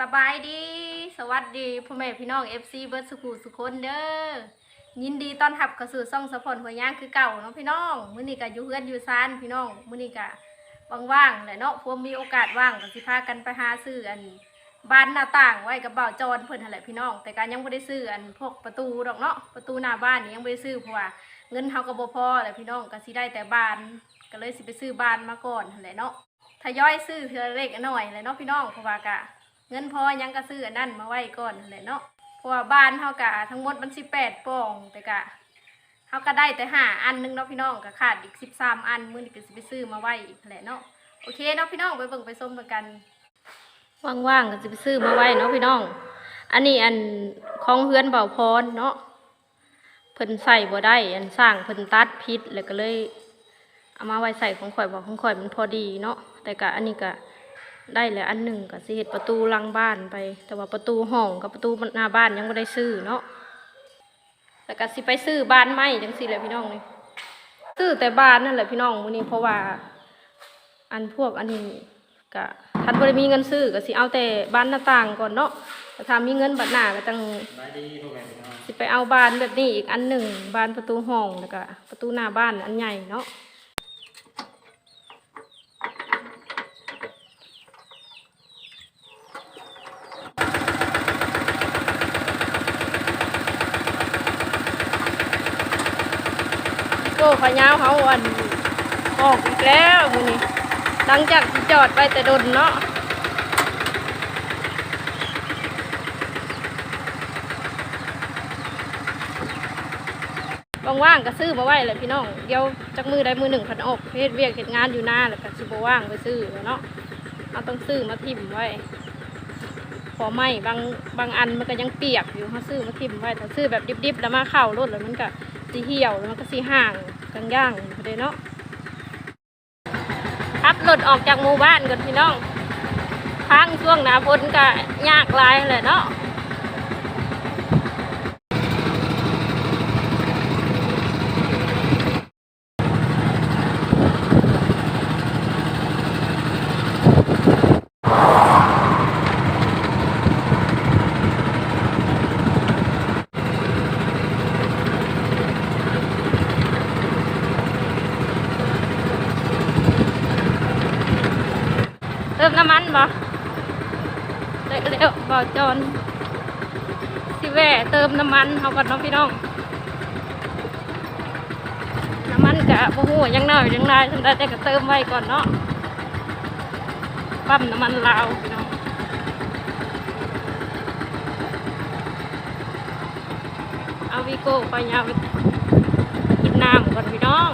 สบายดี สวัสดีพ่อแม่พี่น้อง FC เบิร์ดสุขุสุคนเด้อ ยินดีต้อนรับเข้าสู่ซ่องสะพอนหัวย่างคือเก่าเนาะพี่น้อง มื้อนี้ก็อยู่เฮือนอยู่ซานพี่น้อง มื้อนี้ก็ว่างๆแหละเนาะพวกมีโอกาสว่างก็สิพากันไปหาซื้ออันบานหน้าต่างไว้กับเบ่าจอนเพิ่นหั่นแหละพี่น้อง แต่การยังบ่ได้ซื้ออันพวกประตูดอกเนาะ ประตูหน้าบ้านนี่ยังบ่ได้ซื้อเพราะว่าเงินเฮาก็บ่พอแหละพี่น้องก็สิได้แต่บาน ก็เลยสิไปซื้อบานมาก่อนหั่นแหละเนาะทยอยซื้อเทื่อเล็กหน้อยแหละเนาะพี่น้องเพราะว่ากะ เงินพอยังก็ซื้ออันนั้นมาไว้ก่อนนั่นแหละเนาะเพราะว่าบ้านเฮากะทั้งหมดมันสิบแปดป่องแต่กะเฮาก็ได้แต่ห้าอันนึงเนาะพี่น้องก็ขาดอีกสิบสามอันมื้อนี้ก็สิไปซื้อมาไว้อีกแหละเนาะโอเคเนาะพี่น้องไปเบิ่งไปส้มกันว่างๆก็สิไปซื้อมาไว้เนาะพี่น้อง อันนี้อันของเฮือนเบาพรเนาะเพิ่นใส่บ่ได้ อันสร้างเพิ่นตัดพิษแล้วก็เลยเอามาไว้ใส่ของข่อยบอกของข่อยมันพอดีเนาะแต่กะอันนี้ก็ ได้แล้วอันหนึ่งก็สิเฮ็ดประตูลังบ้านไป แต่ว่าประตูห้องกับประตูหน้าบ้านยังไม่ได้ซื้อเนาะแล้วก็สิไปซื้อบ้านใหม่จังสิแหละพี่น้องนี่ซื้อแต่บ้านนั่นแหละพี่น้องมื้อนี้เพราะว่า อันพวกอันนี้ก็ทันบ่ได้มีเงินซื้อก็สิเอาแต่บ้านหน้าต่างก่อนเนาะแต่ถ้ามีเงินบัดหน้าก็จังบายดีพวกแม่พี่น้องสิไปเอาบานแบบนี้อีกอันหนึ่งบานประตูห้องแล้วก็ประตูหน้าบ้านอันใหญ่เนาะ โก้ขายาวเขาอันออกอีกแล้วมือนี้หลังจากที่จอดไปแต่ดนเนาะว่างๆก็ซื้อมาไว้เลยพี่น้องเดี๋ยวจักมือได้มือหนึ่งพันออกเพศเวียกเหตุงานอยู่หน้าแล้วก็สิบว่างไปซื้อแล้วเนาะเอาต้องซื้อมาทิ่มไว้ พอไหมบางบางอันมันก็ยังเปียกอยู่เขาซื้อมาทิ่มไว้ถ้าซื้อแบบดิบๆแล้วมาเข้ารถแล้วมันก็ สีเหี่ยวแล้วมันก็สีห่างกลางย่างเลยเนาะขับรถออกจากหมู่บ้านกันพี่น้องทางช่วงหนาฝนก็ยากหลายเลยเนาะ เติม น้ำมันบ่เร็วๆบ่จอนสิแว่เติมน้ำมันเขาก่อนน้องพี่น้อง น้ำมันกะโอ้โหยังน้อยยังนายทำได้แต่ก็เติมไว้ก่อนเนาะปั๊มน้ำมันลาวพี่น้องเอาวีโก้ไปยาวไปกินน้ำก่อนพี่น้อง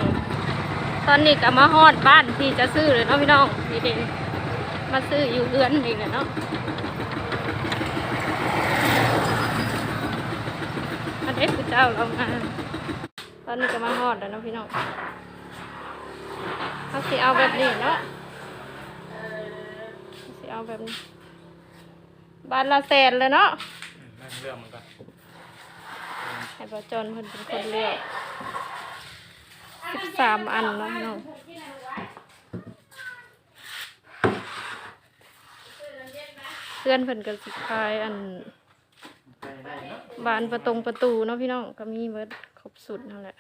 ตอนนี้ก็มาฮอดบ้านที่จะซื้อเลยเนาะพี่น้องนี่เด้ มาซื้ออยู่เรือนนี่แหละเนาะอันนี้คือเจ้าเรามาตอนนี้ก็มาฮอดแล้วเนาะพี่น้องเขาสิเอาแบบนี้เนาะเขาสิเอาแบบนี้บ้านละแสนเลยเนาะนั่งเรื่องมันก็ให้บอจอนเพิ่นเป็นคนเลือกสิบสามอันเนาะพี่น้อง พื่อนเพิ่นก็สิคายอันบานประตงประตูเนาะพี่น้องก็มีเบิดครบสุดนั่นแหละ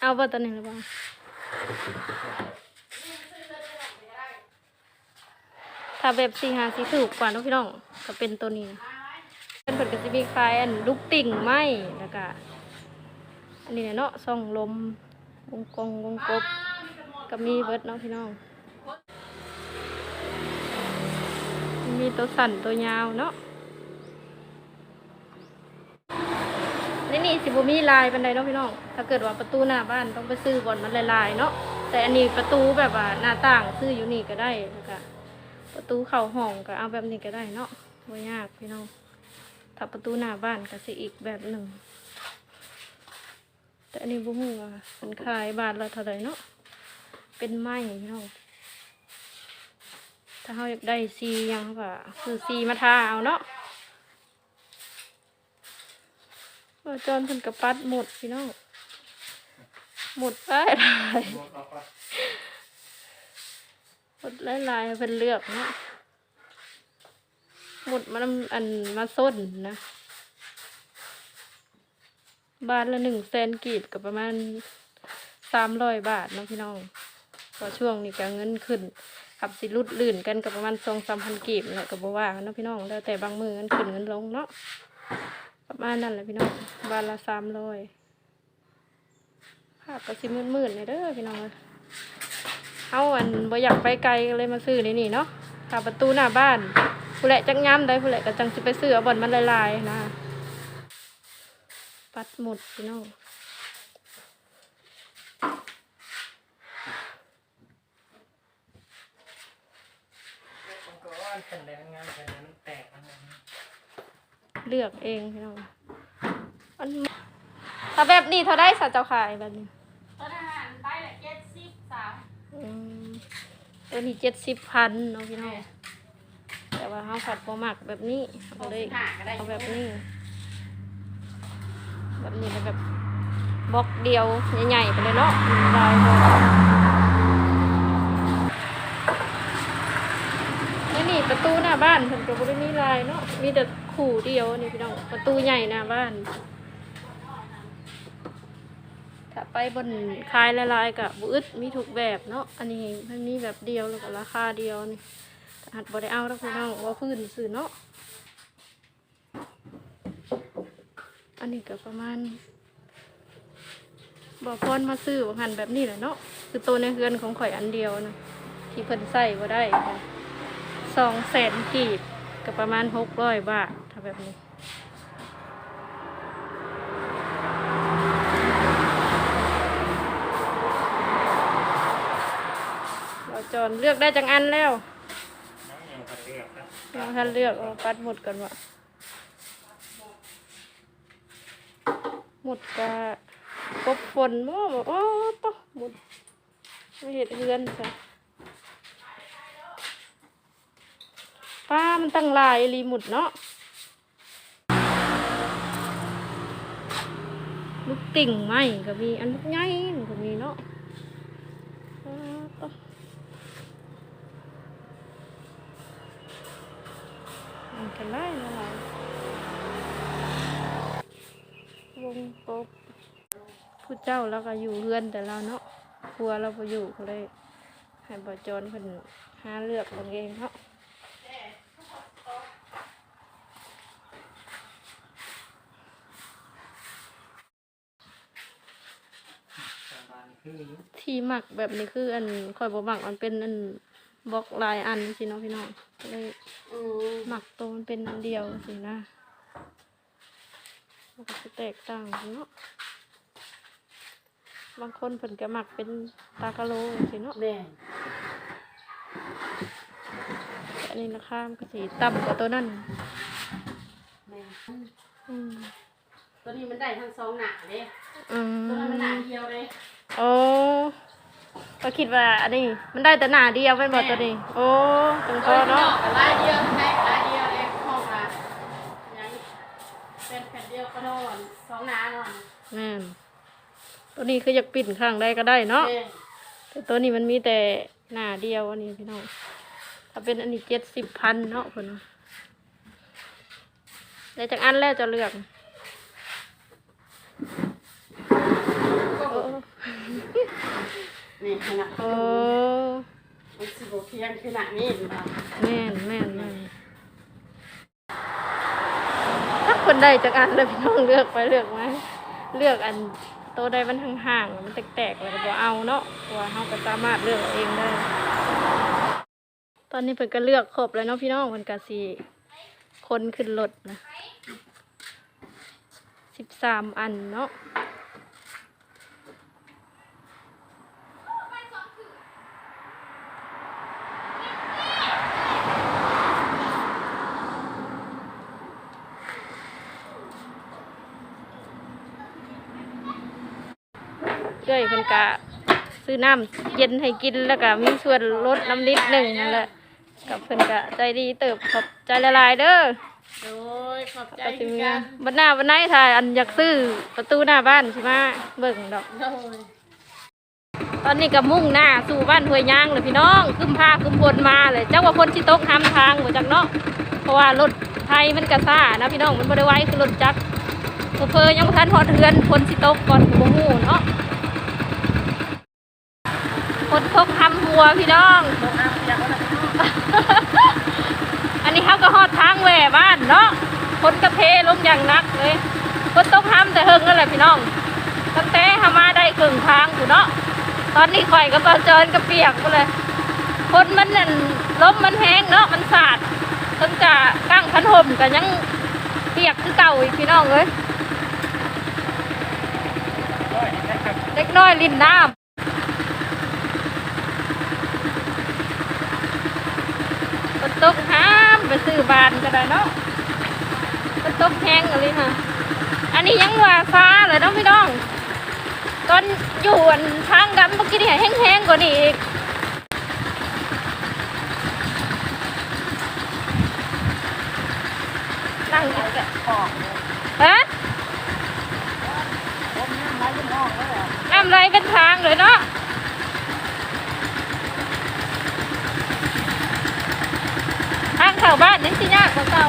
เอาเบอร์ตัวนี้หรือเปล่าถ้าแบบสีหาสีถูกกว่าเนาะพี่น้องก็เป็นตัวนี้นะเป็นเปิดกระสิบีคลายอันลูกติ่งไหมแล้วก็ อันนี้เนาะส่องลมวงกงวงกบก็มีเบิร์ดเนาะพี่น้อง มีตัวสั่นตัวยาวเนาะนี่นี่สิบมีลายบันไดเนาะพี่น้อง ถ้าเกิดว่าประตูหน้าบ้านต้องไปซื้อบอนมันลายๆเนาะ แต่อันนี้ประตูแบบว่าหน้าต่างซื้ออยู่นี่ก็ได้แล้วก็ประตูเข้าห้องก็เอาแบบนี้ก็ได้เนาะไม่ยากพี่น้อง ถ้าประตูหน้าบ้านก็สิอีกแบบหนึ่ง แต่อันนี้บุ้งว่าเป็นขายบาทละเท่าไหร่เนาะเป็นไม้พี่น้องถ้าเขาอยากได้ซียังก็คือซีมาทาเอาเนาะว่าจอนเพิ่นกระปัดหมดพี่น้องหมดได้หลายหมดไปหลายหลายเพิ่นเลือกเนาะหมดมันอันมาส้นนะ บาทละหนึ่งแสนกีบกับประมาณสามร้อยบาทเนาะพี่น้องพอช่วงนี้ก็เงินขึ้นขับสิรุดลื่นกันกับประมาณสองสามพันกีบนี่แหละกับว่ากันเนาะพี่น้องแล้วแต่บางมือเงินขึ้นเงินลงเนาะประมาณนั้นแหละพี่น้องบาทละสามร้อยภาพก็สิมืดๆเลยเด้อพี่น้องเอ้าอันบ่อยากไปไกลเลยมาซื้อในนี่เนาะค่ะประตูหน้าบ้านผู้แหละจักย้ำได้ผู้แหละก็จังสิไปซื้อเอาบ่อนมันลายๆนะ ปัดหมดพี่น้องมันก็ว่าแผ่นแดงงานแผ่นนั้นแตกอะไรนะเลือกเองพี่น้องอันถ้าแบบนี้เท่าได้สัตว์เจ้าขายแบบนี้ต้นอาหารไปละเจ็ดสิบสามอืมตัวนี้เจ็ดสิบพันเนาะพี่น้องแต่ว่าเขาผัดโปมักแบบนี้เอาหกเลสิยบห้าก็ได้เอาแบบนี้ แบบนี้แบบบล็อกเดียวใหญ่ๆไปเลยเนาะลายเลยนี่นี่ประตูหน้าบ้านเพิ่นก็บ่ได้มีลายเนาะมีแต่ขู่เดียวนี่พี่น้องประตูใหญ่หน้าบ้าน ถ้าไปบนคายละลายกับบุอึดมีถูกแบบเนาะอันนี้มันมีแบบเดียวแล้วก็ราคาเดียวนี่หัดบ่ได้เอาแล้วพี่น้องว่าพื้นสื่อเนาะ อันนี้ก็ประมาณบ่พรมาซื้อว่าหันแบบนี้แหละเนาะคือตัวในเฮือนของข่อยอันเดียวนะที่เพิ่นใส่บ่ได้สองแสนกีบก็ประมาณหกร้อยบาทถ้าแบบนี้เราจอนเลือกได้จังอันแล้วน้องยังกระเตียกนะเราท่านเลือกเอาปัดหมดกันวะ หมดกะกบฝนมั่วบอกโอ้ปะหมดไม่เห็นเฮือนจ้ะป้ามันตั้งหลายอีหลีหมุดเนาะลูกติ่งไหมก็มีอันลูกใหญ่มันก็มีเนาะอ้าวปะมันกันได้นะคะว งกบผู้เจ้าแล้วก็อยู่เฮือนแต่เราเนาะครัวเราไปอยู่ก็เลยให้บอจรเพิ่นหาเลือกเบิ่งเองเนาะสบานคือที่หมักแบบนี้คืออันคอยบ่หมักมันเป็นอันบล็อกลายอันสิเนาะพี่น้องก็เลยอืมหมักตัวมันเป็นอันเดียวสินะ มันก็จะแตกต่างกันเนาะ บางคนเพิ่นก็หมักเป็นตากะโลสิเนาะแม่แต่อันนี้ราคามันก็สีต่ำกว่าตัวนั้นแม่อืมตัวนี้มันได้ทั้งสองหนาเลยอืตัวนั้นมันหนามเดียวเลยโอ้ก็คิดว่าอันนี้มันได้แต่หนาเดียวเป็นบอตัวนี้ โอ้ตรงคอเนาะกับลายเดียวใช่ลายเดียวเลยห้องละยังเป็นแผ่นเดี ยวก็นอนสองหนานอนแม่นตัวนี้คืออยากปิ่นข้างได้ก็ได้เนาะแม่แต่ตัวนี้มันมีแต่หนาเดียวอันนี้พี่น้อง ถ้าเป็นอันนี้เจ็ดสิบพันเนาะคนได้จากอันแล้วจะเลือกโอ้นี่ขนาดโอ้มันสิบเพียงขนาดนี้หรือเปล่าแม่นแม่นแม่น ได้จากอันเลยพี่น้องเลือกไปเลือกมาเลือกอันโตได้มันห่างๆมันแตกๆแล้วก็บ่เอาเนาะตัว่าเราก็สามารถเลือกเอาเองได้ ตอนนี้เพิ่นก็เลือกครบแล้วเนาะพี่น้องเพิ่นก็สิคนขึ้นรถนะสิบสามอันเนาะ เอ้ยเพิ่นกะซื้อน้ำเย็นให้กินแล้วก็มีส่วนลดน้ำนิดหนึ่งนั่นแหละกับเพิ่นกะใจดีเติบขอบใจละลายๆเด้อโดยขอบใจก็สิคือมีกันบันหน้าบันไหนถ่ายอันอยากซื้อประตูหน้าบ้านใช่ไหมเบิ่งดอกโดยตอนนี้ก็มุ่งหน้าสู่บ้านห้วยยางเลยพี่น้องขึ้นพาขึ้นบนมาเลยเจ้าว่าพ้นที่ตกทำทางหัวจักเนาะเพราะว่ารถไทยมันกระซ่านะพี่น้องมันบ่ได้ไวคือรถจักรเพอๆยังบ่ทันฮอดเฮือนพ้นที่ตกก่อนก็บ่ฮู้เนาะพ้นตกทำหัว พี่น้องตกน้ำอยากเอาน้ำพี่น้อง อันนี้เขาก็ฮอดทางแหว่บ้านเนาะคนกระเพลงอย่างนักเลยคนต้องห้ามแต่เฮงนั่นแหละพี่น้อง ตั้งแต่หามาได้ครึ่งทางอยู่เนาะ ตอนนี้ข่อยก็บาเจินกระเปียกไปเลยคนมันนั่นลมมันแห้งเนาะมันสาดตั้งแต่ก้งพันห่มก็ยังเปียกคือเก่าอีกพี่น้องเลยเล็กน้อยลินน้ำฝนตกห้าม ไปซื้อบานก็ได้เนาะฝนตกแห้งอะไรค่ะ อันนี้ยังว่าฟ้าเลยเน้องพี่น้องตอนอยู่อันทางดำเมื่อกี้นี่แห้งๆกว่านี้อีกนั่งอยู่แกะออกเลยฮะผมน้ำไหลขึ้นห้องแล้วเหรอน้ำไหลเป็นทางเลยเนาะ ทางเข้าบ้านนี่สิยากกว่าเก่า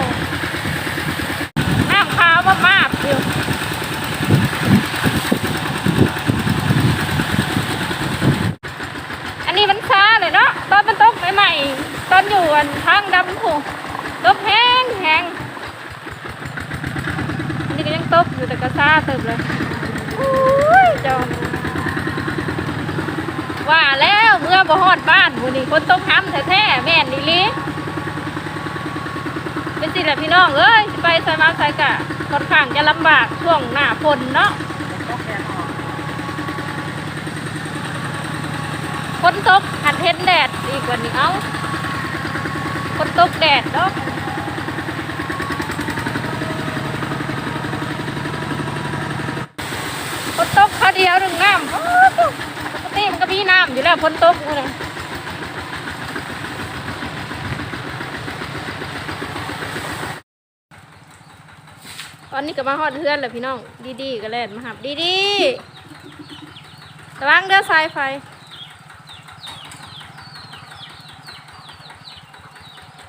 น้ำขาวมากๆอยู่อันนี้มันช้าเลยเนาะตอนมันตกใหม่ๆตอนอยู่อันทางดำผูตกแห้งแห้งนนี้ก็ยังตกอยู่แต่ก็ซาเติบเลยอุ้ยจ้าว่าแล้วเมื่อบ่ฮอดบ้านมื้อนี้คนตกห้ำแท้ๆแม่นนี่ลิ สิแหละพี่น้องเอ้ยไปใส่มาใส่กะค่อนข้างจะลำบากช่วงหน้าฝนเนาะฝนตกหัดเห็นแดดอีกว่านี้เอาฝนตกแดดเนาะฝนตกเขาเดียวหนึ่งน้ำโอ้โหปกติมันก็มีน้ำอยู่แล้วฝนตกนี่นะ อนนี้ก็มาฮอดเฮือนแล้วพี่น้อง ดีๆก็แล่นมาหับดีๆระวังเด้อสายไฟ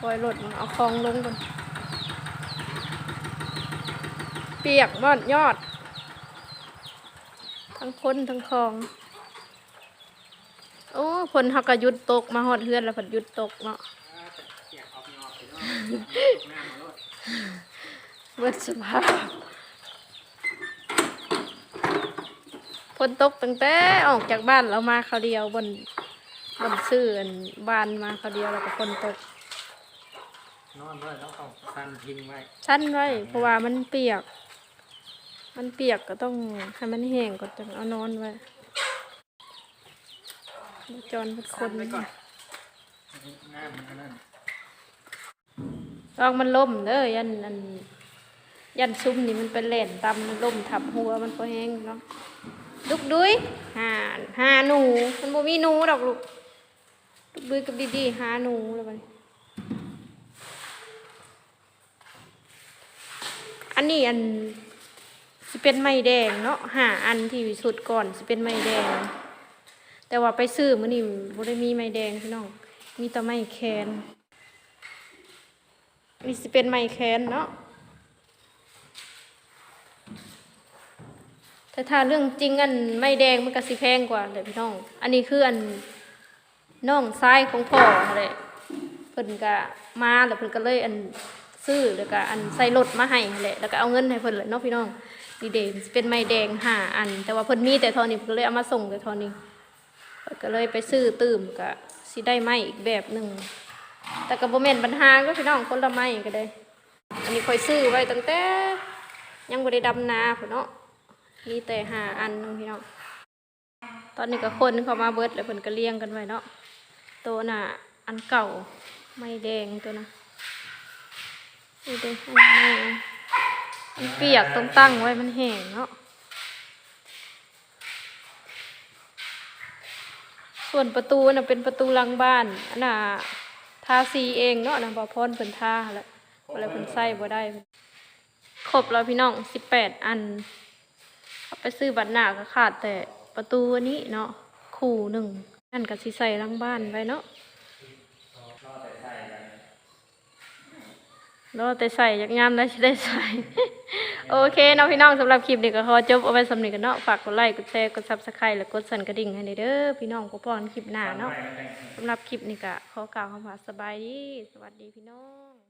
ปล่อยรถมันเอาคลองลงก่อนเปียกม่อนยอด ทั้งคนทั้งคลอง โอ้คนเขาก็ยุดตกมาหอดเฮือนแล้วผัดหยุดตกเนาะ เสียบเอาพี่น้องพี่น้องตกน้ำมาโลดเบิดสภาพฝนตกตั้งแต่ออกจากบ้านเรามาเขาวเดียวบนบนซื่ออันบ้านมาเขาวเดียวแล้วก็ฝนตกนอนเลยต้องเอาซันทิ้งไว้ชั้นไว้เพราะว่ามันเปียก มันเปียกก็ต้องให้มันแห้งก่อนจึงเอานอนไว้จอนเป็นคนไว้ก่อนน้ำมันอันนั่นลองมันล่มเด้อยันอัน ยันซุ้มนี่มันเป็นแหล่นตำล่มทับหัวมันก็แห้งเนาะลุกดุยหาหาหนู มันบ่มีหนูดอกลูกลุกดุยกับดีๆหาหนูแล้วมันอันนี้อันสิเป็นไม้แดงเนาะหาอันที่สุดก่อนสิเป็นไม้แดง แต่ว่าไปซื้อมื้อนี้บ่ได้มีไม้แดงพี่น้องมีแต่ไม้แคนนี่สิเป็นไม้แคนเนาะ แต่ถ้าเรื่องจริงอันไม้แดงมันก็สิแพงกว่าเลยพี่น้อง อันนี้คืออันน้องซ้ายของพ่อเลยเพิ่นก็มาแล้วเพิ่นก็เลยอันซื้อแล้วก็อันใส่รถมาให้แหละแล้วก็เอาเงินให้เพิ่นเลยเนาะพี่น้องดีเดสิเป็นไม้แดงห้าอัน แต่ว่าเพิ่นมีแต่ทอนี้เพิ่นก็เลยเอามาส่งแต่ทอนี้ก็เลยไปซื้อตื่มก็สิได้ไม้อีกแบบหนึ่งแต่กับโบเมนปัญหาก็พี่น้องคนละไม้ก็ได้ อันนี้คอยซื้อไว้ตั้งแต่ยังบ่ได้ดำนาพุ่นเนาะ มีแต่หาอันนึงพี่น้องตอนนี้ก็คนเข้ามาเบิดแล้วเพิ่นก็เลี้ยงกันไว้เนาะตัวน่ะอันเก่าไม้แดงตัวน่ะนี่เด้อันไม้มันเปียกต้องตั้งไว้มันแห้งเนาะส่วนประตูน่ะเป็นประตูลังบ้านอันน่ะทาสีเองเนาะนะบ่พรเพิ่นทาแล้วอะไรเพิ่นใส่บ่ได้ครบแล้วพี่น้อง18อันเอา ไปซื้อบัตรหน้าก็ขาดแต่ประตูอันนี้เนาะคู่หนึ่งนั่นก็สิใส่ลังบ้านไว้เนาะรอแต่ใส่จากงามแล้วจะได้ใส่ โอเคเนาะพี่น้องสำหรับคลิปนี้ก็ขอจบเอาไว้สำนึกกันเนาะฝากกดไลค์กดแชร์กดซับสไครต์และกดสั่นกระดิ่งให้เด้อพี่น้องพบกันคลิปหน้าเนาะสำหรับคลิปนี้ก็ขอกล่าวคำว่าสบายดี สวัสดีพี่น้อง